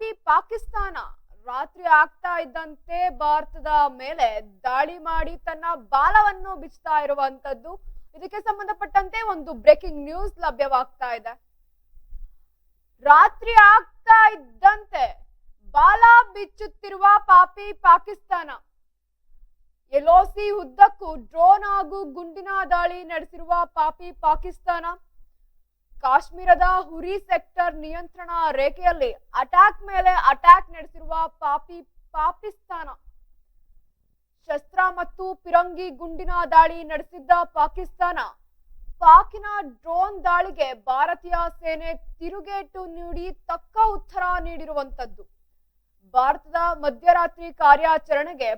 ಪಾಪಿ ಪಾಕಿಸ್ತಾನ ರಾತ್ರಿ ಆಗ್ತಾ ಇದ್ದಂತೆ ಭಾರತದ ಮೇಲೆ ದಾಳಿ ಮಾಡಿ ತನ್ನ ಬಾಲವನ್ನು ಬಿಚ್ತಾ ಇರುವಂತದ್ದು ಇದಕ್ಕೆ ಸಂಬಂಧಪಟ್ಟಂತೆ ಒಂದು ಬ್ರೇಕಿಂಗ್ ನ್ಯೂಸ್ ಲಭ್ಯವಾಗ್ತಾ ಇದೆ. ರಾತ್ರಿ ಆಗ್ತಾ ಇದ್ದಂತೆ ಬಾಲ ಬಿಚ್ಚುತ್ತಿರುವ ಪಾಪಿ ಪಾಕಿಸ್ತಾನ. ಎಲ್ಒಸಿ ಉದ್ದಕ್ಕೂ ಡ್ರೋನ್ ಹಾಗೂ ಗುಂಡಿನ ದಾಳಿ ನಡೆಸಿರುವ ಪಾಪಿ ಪಾಕಿಸ್ತಾನ. ಕಾಶ್ಮೀರದ ಹುರಿ ಸೆಕ್ಟರ್ ನಿಯಂತ್ರಣ ರೇಖೆಯಲ್ಲಿ ಅಟ್ಯಾಕ್ ಮೇಲೆ ಅಟ್ಯಾಕ್ ನಡೆಸಿರುವ ಪಾಪಿ ಪಾಕಿಸ್ತಾನ. ಶಸ್ತ್ರ ಮತ್ತು ಪಿರಂಗಿ ಗುಂಡಿನ ದಾಳಿ ನಡೆಸಿದ್ದ ಪಾಕಿಸ್ತಾನ. ಪಾಕಿನ ಡ್ರೋನ್ ದಾಳಿಗೆ ಭಾರತೀಯ ಸೇನೆ ತಿರುಗೇಟು ನೀಡಿ ತಕ್ಕ ಉತ್ತರ ನೀಡಿರುವಂತದ್ದು ಭಾರತದ ಮಧ್ಯರಾತ್ರಿ ಕಾರ್ಯಾಚರಣೆಗೆ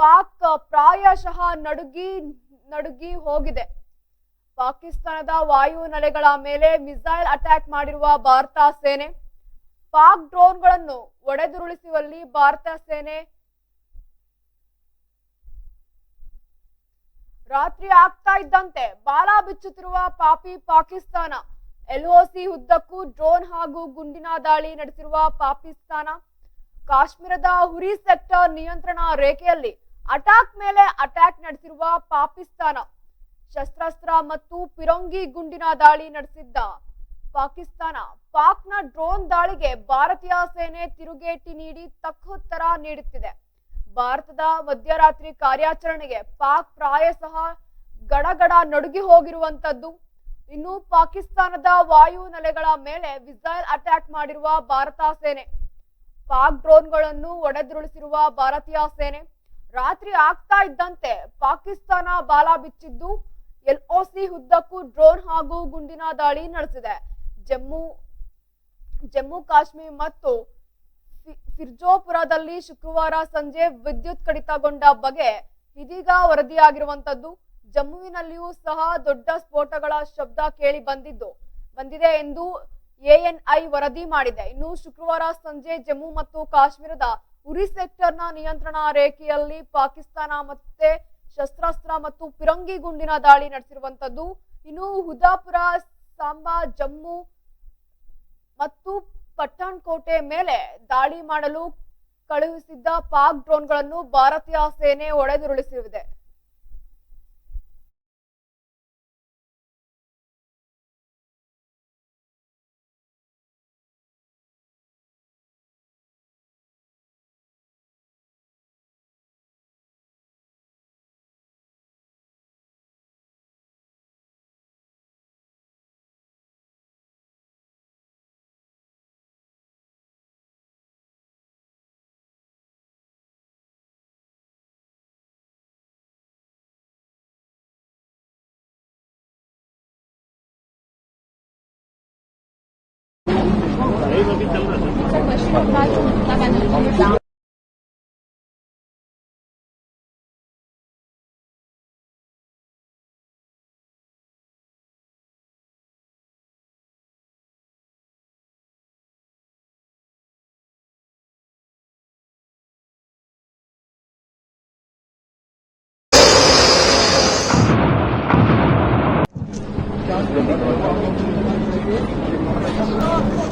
ಪಾಕ್ ಪ್ರಾಯಶಃ ನಡುಗಿ ನಡುಗಿ ಹೋಗಿದೆ. ಪಾಕಿಸ್ತಾನದ ವಾಯು ನೆಲೆಗಳ ಮೇಲೆ ಮಿಸೈಲ್ ಅಟ್ಯಾಕ್ ಮಾಡಿರುವ ಭಾರತ ಸೇನೆ, ಪಾಕ್ ಡ್ರೋನ್ಗಳನ್ನು ಒಡೆದುರುಳಿಸುವಲ್ಲಿ ಭಾರತ ಸೇನೆ ರಾತ್ರಿ ಆಗ್ತಾ ಇದ್ದಂತೆ ಬಾಲ ಬಿಚ್ಚುತ್ತಿರುವ ಪಾಪಿ ಪಾಕಿಸ್ತಾನ. ಎಲ್ಒಸಿ ಉದ್ದಕ್ಕೂ ಡ್ರೋನ್ ಹಾಗೂ ಗುಂಡಿನ ದಾಳಿ ನಡೆಸಿರುವ ಪಾಕಿಸ್ತಾನ. ಕಾಶ್ಮೀರದ ಹುರಿ ಸೆಕ್ಟರ್ ನಿಯಂತ್ರಣ ರೇಖೆಯಲ್ಲಿ ಅಟ್ಯಾಕ್ ಮೇಲೆ ಅಟ್ಯಾಕ್ ನಡೆಸಿರುವ ಪಾಕಿಸ್ತಾನ. ಶಸ್ತ್ರಾಸ್ತ್ರ ಮತ್ತು ಪಿರಂಗಿ ಗುಂಡಿನ ದಾಳಿ ನಡೆಸಿದ್ದ ಪಾಕಿಸ್ತಾನ ಪಾಕ್ನ ಡ್ರೋನ್ ದಾಳಿಗೆ ಭಾರತೀಯ ಸೇನೆ ತಿರುಗೇಟಿ ನೀಡಿ ತಕ್ಕುತ್ತರ ನೀಡುತ್ತಿದೆ. ಭಾರತದ ಮಧ್ಯರಾತ್ರಿ ಕಾರ್ಯಾಚರಣೆಗೆ ಪಾಕ್ ಪ್ರಾಯಶಃ ಗಡಗಡ ನಡುಗಿ ಹೋಗಿರುವಂತದ್ದು. ಇನ್ನು ಪಾಕಿಸ್ತಾನದ ವಾಯು ನೆಲೆಗಳ ಮೇಲೆ ಮಿಸೈಲ್ ಅಟ್ಯಾಕ್ ಮಾಡಿರುವ ಭಾರತ ಸೇನೆ. ಪಾಕ್ ಡ್ರೋನ್ಗಳನ್ನು ಒಡೆದುರುಳಿಸಿರುವ ಭಾರತೀಯ ಸೇನೆ. ರಾತ್ರಿ ಆಗ್ತಾ ಇದ್ದಂತೆ ಪಾಕಿಸ್ತಾನ ಬಾಲ ಬಿಚ್ಚಿದ್ದು ಎಲ್ಒಸಿ ಉದ್ದಕ್ಕೂ ಡ್ರೋನ್ ಹಾಗೂ ಗುಂಡಿನ ದಾಳಿ ನಡೆಸಿದೆ. ಜಮ್ಮು ಜಮ್ಮು ಕಾಶ್ಮೀರ್ ಮತ್ತು ಫಿರ್ಜೋಪುರದಲ್ಲಿ ಶುಕ್ರವಾರ ಸಂಜೆ ವಿದ್ಯುತ್ ಕಡಿತಗೊಂಡ ಬಗೆ ಇದೀಗ ವರದಿಯಾಗಿರುವಂತದ್ದು, ಜಮ್ಮುವಿನಲ್ಲಿಯೂ ಸಹ ದೊಡ್ಡ ಸ್ಫೋಟಗಳ ಶಬ್ದ ಕೇಳಿ ಬಂದಿದ್ದು, ಬಂದಿದೆ ಎಂದು ಎಎನ್ಐ ವರದಿ ಮಾಡಿದೆ. ಇನ್ನು ಶುಕ್ರವಾರ ಸಂಜೆ ಜಮ್ಮು ಮತ್ತು ಕಾಶ್ಮೀರದ ಉರಿ ಸೆಕ್ಟರ್ನ ನಿಯಂತ್ರಣ ರೇಖೆಯಲ್ಲಿ ಪಾಕಿಸ್ತಾನ ಮತ್ತೆ ಶಸ್ತ್ರಾಸ್ತ್ರ ಮತ್ತು ಪಿರಂಗಿ ಗುಂಡಿನ ದಾಳಿ ನಡೆಸಿರುವಂತದ್ದು. ಇನ್ನು ಹುದಾಪುರ, ಸಾಂಬಾ, ಜಮ್ಮು ಮತ್ತು ಪಠಾಣ್ ಕೋಟೆ ಮೇಲೆ ದಾಳಿ ಮಾಡಲು ಕಳುಹಿಸಿದ್ದ ಪಾಕ್ ಡ್ರೋನ್ಗಳನ್ನು ಭಾರತೀಯ ಸೇನೆ ಒಡೆದುರುಳಿಸಿದೆ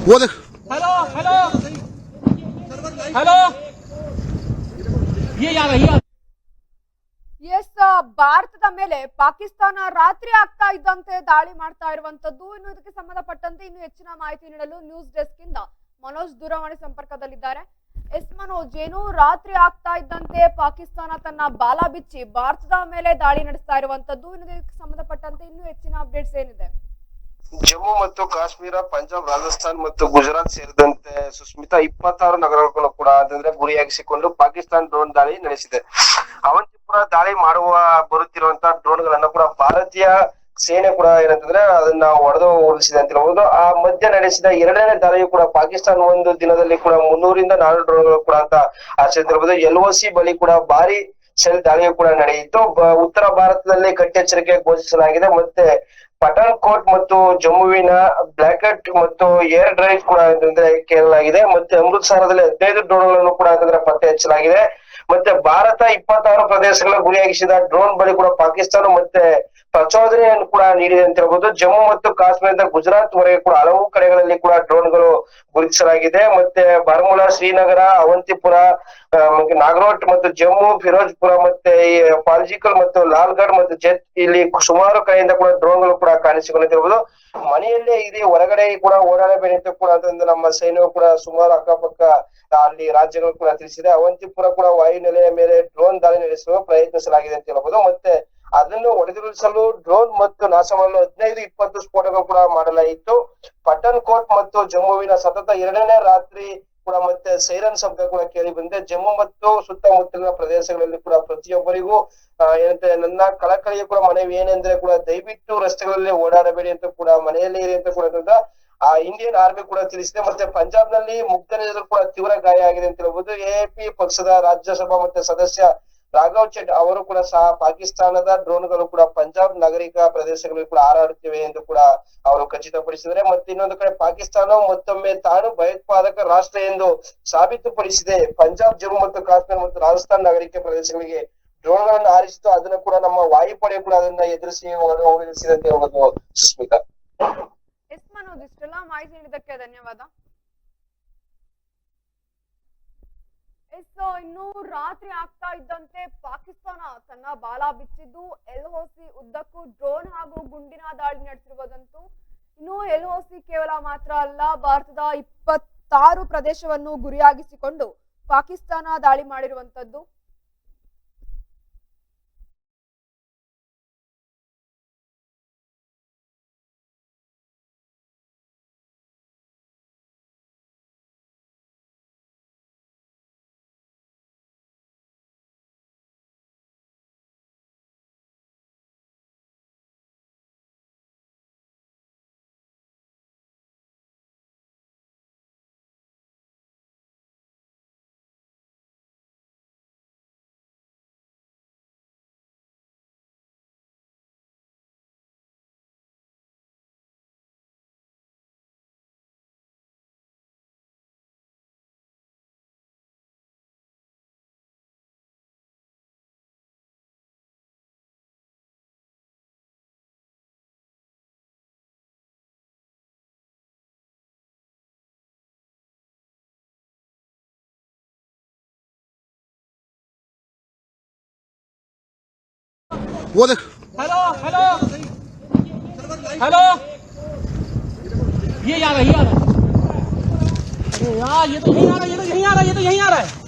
Водих. हेलो हेलो हेलो ये यहाँ रही ಎಸ್ ಭಾರತದ ಮೇಲೆ ಪಾಕಿಸ್ತಾನ ರಾತ್ರಿ ಆಗ್ತಾ ಇದ್ದಂತೆ ದಾಳಿ ಮಾಡ್ತಾ ಇರುವಂತದ್ದು ಇನ್ನು ಇದಕ್ಕೆ ಸಂಬಂಧಪಟ್ಟಂತೆ ಇನ್ನು ಹೆಚ್ಚಿನ ಮಾಹಿತಿ ನೀಡಲು ನ್ಯೂಸ್ ಡೆಸ್ಕ್ ಇಂದ ಮನೋಜ್ ದೂರವಾಣಿ ಸಂಪರ್ಕದಲ್ಲಿದ್ದಾರೆ ಎಸ್ ಮನೋಜ್ ಏನು ರಾತ್ರಿ ಆಗ್ತಾ ಇದ್ದಂತೆ ಪಾಕಿಸ್ತಾನ ತನ್ನ ಬಾಲ ಬಿಚ್ಚಿ ಭಾರತದ ಮೇಲೆ ದಾಳಿ ನಡೆಸ್ತಾ ಇರುವಂತದ್ದು ಇನ್ನು ಇದಕ್ಕೆ ಸಂಬಂಧಪಟ್ಟಂತೆ ಇನ್ನು ಹೆಚ್ಚಿನ ಅಪ್ಡೇಟ್ಸ್ ಏನಿದೆ ಜಮ್ಮು ಮತ್ತು ಕಾಶ್ಮೀರ, ಪಂಜಾಬ್, ರಾಜಸ್ಥಾನ್ ಮತ್ತು ಗುಜರಾತ್ ಸೇರಿದಂತೆ ಸುಸ್ಮಿತಾ ಇಪ್ಪತ್ತಾರು ನಗರಗಳನ್ನು ಕೂಡ ಅಂತಂದ್ರೆ ಗುರಿಯಾಗಿಸಿಕೊಂಡು ಪಾಕಿಸ್ತಾನ ಡ್ರೋನ್ ದಾಳಿ ನಡೆಸಿದೆ. ಅವಂತಿಪುರ ದಾಳಿ ಮಾಡುವ, ಬರುತ್ತಿರುವಂತ ಡ್ರೋನ್ ಗಳನ್ನ ಕೂಡ ಭಾರತೀಯ ಸೇನೆ ಕೂಡ ಏನಂತಂದ್ರೆ ಅದನ್ನ ಹೊಡೆದು ಹೋಲಿಸಿದೆ ಅಂತ ಹೇಳ್ಬೋದು. ಆ ಮಧ್ಯ ನಡೆಸಿದ ಎರಡನೇ ದಾಳಿಯು ಕೂಡ ಪಾಕಿಸ್ತಾನ ಒಂದು ದಿನದಲ್ಲಿ ಕೂಡ ಮುನ್ನೂರಿಂದ ನಾಲ್ಕು ಡ್ರೋನ್ಗಳು ಕೂಡ ಅಂತ ಆಚರಿಸಿರ್ಬೋದು ಎಲ್ ಒ ಸಿ ಬಳಿ ಕೂಡ ಭಾರಿ ಸೆಲ್ ದಾಳಿಯು ಕೂಡ ನಡೆಯಿತು. ಉತ್ತರ ಭಾರತದಲ್ಲಿ ಕಟ್ಟೆಚ್ಚರಿಕೆ ಘೋಷಿಸಲಾಗಿದೆ. ಮತ್ತೆ ಪಠಾಣ್ ಕೋಟ್ ಮತ್ತು ಜಮ್ಮುವಿನ ಬ್ಲಾಕೆಟ್ ಮತ್ತು ಏರ್ ಡ್ರೈವ್ ಕೂಡ ಕೇಳಲಾಗಿದೆ. ಮತ್ತೆ ಅಮೃತ್ಸರದಲ್ಲಿ ಹದಿನೈದು ಡ್ರೋನ್ಗಳನ್ನು ಕೂಡ ಅಂತಂದ್ರೆ ಪತ್ತೆ ಹಚ್ಚಲಾಗಿದೆ. ಮತ್ತೆ ಭಾರತ ಇಪ್ಪತ್ತಾರು ಪ್ರದೇಶಗಳ ಗುರಿಯಾಗಿಸಿದ ಡ್ರೋನ್ ಬಳಿ ಕೂಡ ಪಾಕಿಸ್ತಾನ ಮತ್ತೆ ಪ್ರಚೋದನೆಯನ್ನು ಕೂಡ ನೀಡಿದೆ ಅಂತ ಹೇಳ್ಬೋದು. ಜಮ್ಮು ಮತ್ತು ಕಾಶ್ಮೀರದ ಗುಜರಾತ್ ವರೆಗೆ ಕೂಡ ಹಲವು ಕಡೆಗಳಲ್ಲಿ ಕೂಡ ಡ್ರೋನ್ಗಳು ಗುರುತಿಸಲಾಗಿದೆ. ಮತ್ತೆ ಬಾರ್ಮುಲಾ ಶ್ರೀನಗರ, ಅವಂತಿಪುರ ನಾಗರೋಟ್ ಮತ್ತು ಜಮ್ಮು, ಫಿರೋಜ್ಪುರ ಮತ್ತೆ ಈ ಪಾಲ್ಜಿಕಲ್ ಮತ್ತು ಲಾಲ್ಗಢ್ ಮತ್ತು ಜೆತ್ ಇಲ್ಲಿ ಸುಮಾರು ಕಡೆಯಿಂದ ಕೂಡ ಡ್ರೋನ್ಗಳು ಕೂಡ ಕಾಣಿಸಿಕೊಂಡಿರ್ಬೋದು ಮನೆಯಲ್ಲೇ ಇದೆ ಹೊರಗಡೆ ಕೂಡ ಓಡಾಡಬೇಡಿ ಅಂತ ಕೂಡ ಅದೊಂದು ನಮ್ಮ ಸೈನ್ಯವು ಕೂಡ ಸುಮಾರು ಅಕ್ಕಪಕ್ಕ ಅಲ್ಲಿ ರಾಜ್ಯಗಳು ಕೂಡ ತಿಳಿಸಿದೆ. ಅವಂತಿಪುರ ಕೂಡ ವಾಯುನೆಲೆಯ ಮೇಲೆ ಡ್ರೋನ್ ದಾಳಿ ನಡೆಸಲು ಪ್ರಯತ್ನಿಸಲಾಗಿದೆ ಅಂತ ಹೇಳ್ಬೋದು. ಮತ್ತೆ ಅದನ್ನು ಹೊಡೆದುರುಳಿಸಲು ಡ್ರೋನ್ ಮತ್ತು ನಾಶ ಮಾಡಲು ಹದಿನೈದು, ಇಪ್ಪತ್ತು ಸ್ಫೋಟಗಳು ಕೂಡ ಮಾಡಲಾಯಿತು. ಪಟನ್ ಕೋಟ್ ಮತ್ತು ಜಮ್ಮುವಿನ ಸತತ ಎರಡನೇ ರಾತ್ರಿ ಕೂಡ ಮತ್ತೆ ಸೈರನ್ ಶಬ್ದ ಕೂಡ ಕೇಳಿ ಬಂದಿದೆ. ಜಮ್ಮು ಮತ್ತು ಸುತ್ತಮುತ್ತಲಿನ ಪ್ರದೇಶಗಳಲ್ಲಿ ಕೂಡ ಪ್ರತಿಯೊಬ್ಬರಿಗೂ ಏನಂತೆ, ನನ್ನ ಕಳಕಳಿಯ ಕೂಡ ಮನವಿ ಏನೆಂದ್ರೆ ಕೂಡ ದಯವಿಟ್ಟು ರಸ್ತೆಗಳಲ್ಲಿ ಓಡಾಡಬೇಡಿ ಅಂತ ಕೂಡ ಮನೆಯಲ್ಲೇ ಇರಿ ಅಂತ ಕೂಡ ಆ, ಇಂಡಿಯನ್ ಆರ್ಮಿ ಕೂಡ ತಿಳಿಸಿದೆ. ಮತ್ತೆ ಪಂಜಾಬ್ನಲ್ಲಿ ಮುಗ್ಧರಿಗೂ ಕೂಡ ತೀವ್ರ ಗಾಯ ಆಗಿದೆ ಅಂತ ಹೇಳ್ಬೋದು. ಎಪಿ ಪಕ್ಷದ ರಾಜ್ಯಸಭಾ ಮತ್ತೆ ಸದಸ್ಯ ರಾಘವ್ ಚೆಟ್ ಅವರು ಕೂಡ ಸಹ ಪಾಕಿಸ್ತಾನದ ಡ್ರೋನ್ಗಳು ಕೂಡ ಪಂಜಾಬ್ ನಾಗರಿಕ ಪ್ರದೇಶಗಳಲ್ಲಿ ಕೂಡ ಹಾರಾಡುತ್ತಿವೆ ಎಂದು ಕೂಡ ಅವರು ಖಚಿತಪಡಿಸಿದರೆ ಮತ್ತೆ ಇನ್ನೊಂದು ಕಡೆ ಪಾಕಿಸ್ತಾನ ಮತ್ತೊಮ್ಮೆ ತಾನು ಭಯೋತ್ಪಾದಕ ರಾಷ್ಟ್ರ ಎಂದು ಸಾಬೀತುಪಡಿಸಿದೆ. ಪಂಜಾಬ್, ಜಮ್ಮು ಮತ್ತು ಕಾಶ್ಮೀರ ಮತ್ತು ರಾಜಸ್ಥಾನ ನಾಗರಿಕ ಪ್ರದೇಶಗಳಿಗೆ ಡ್ರೋನ್ಗಳನ್ನು ಹಾರಿಸಿತು ಅದನ್ನು ಕೂಡ ನಮ್ಮ ವಾಯುಪಡೆ ಕೂಡ ಅದನ್ನ ಎದುರಿಸಿ ಹೇಳ್ಬೋದು ಸುಸ್ಮಿತಾ. ಮನೋಜ್, ಇಷ್ಟೆಲ್ಲ ಮಾಹಿತಿ ನೀಡಿದ್ದಕ್ಕೆ ಧನ್ಯವಾದ. ಎಸ್ ಇನ್ನು ರಾತ್ರಿ ಆಗ್ತಾ ಇದ್ದಂತೆ ಪಾಕಿಸ್ತಾನ ತನ್ನ ಬಾಲ ಬಿಚ್ಚಿದ್ದು ಎಲ್ಒಸಿ ಉದ್ದಕ್ಕೂ ಡ್ರೋನ್ ಹಾಗೂ ಗುಂಡಿನ ದಾಳಿ ನಡೆಸಿರುವುದಂತೂ ಇನ್ನು ಎಲ್ಒಸಿ ಕೇವಲ ಮಾತ್ರ ಅಲ್ಲ, ಭಾರತದ ಇಪ್ಪತ್ತಾರು ಪ್ರದೇಶವನ್ನು ಗುರಿಯಾಗಿಸಿಕೊಂಡು ಪಾಕಿಸ್ತಾನ ದಾಳಿ ಮಾಡಿರುವಂತದ್ದು. वो देख। Hello hello. हेलो। ये आ रहा है रहा। यार, ये तो यहीं आ रहा है ये तो यहीं आ रहा है ये तो यहीं आ रहा। है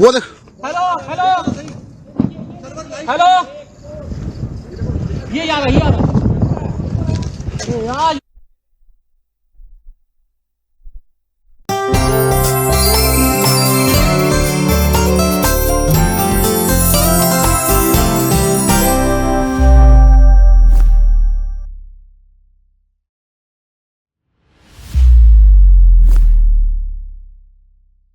वो देख हेलो हेलो हेलो ये आ रहा है ये आ रहा है यार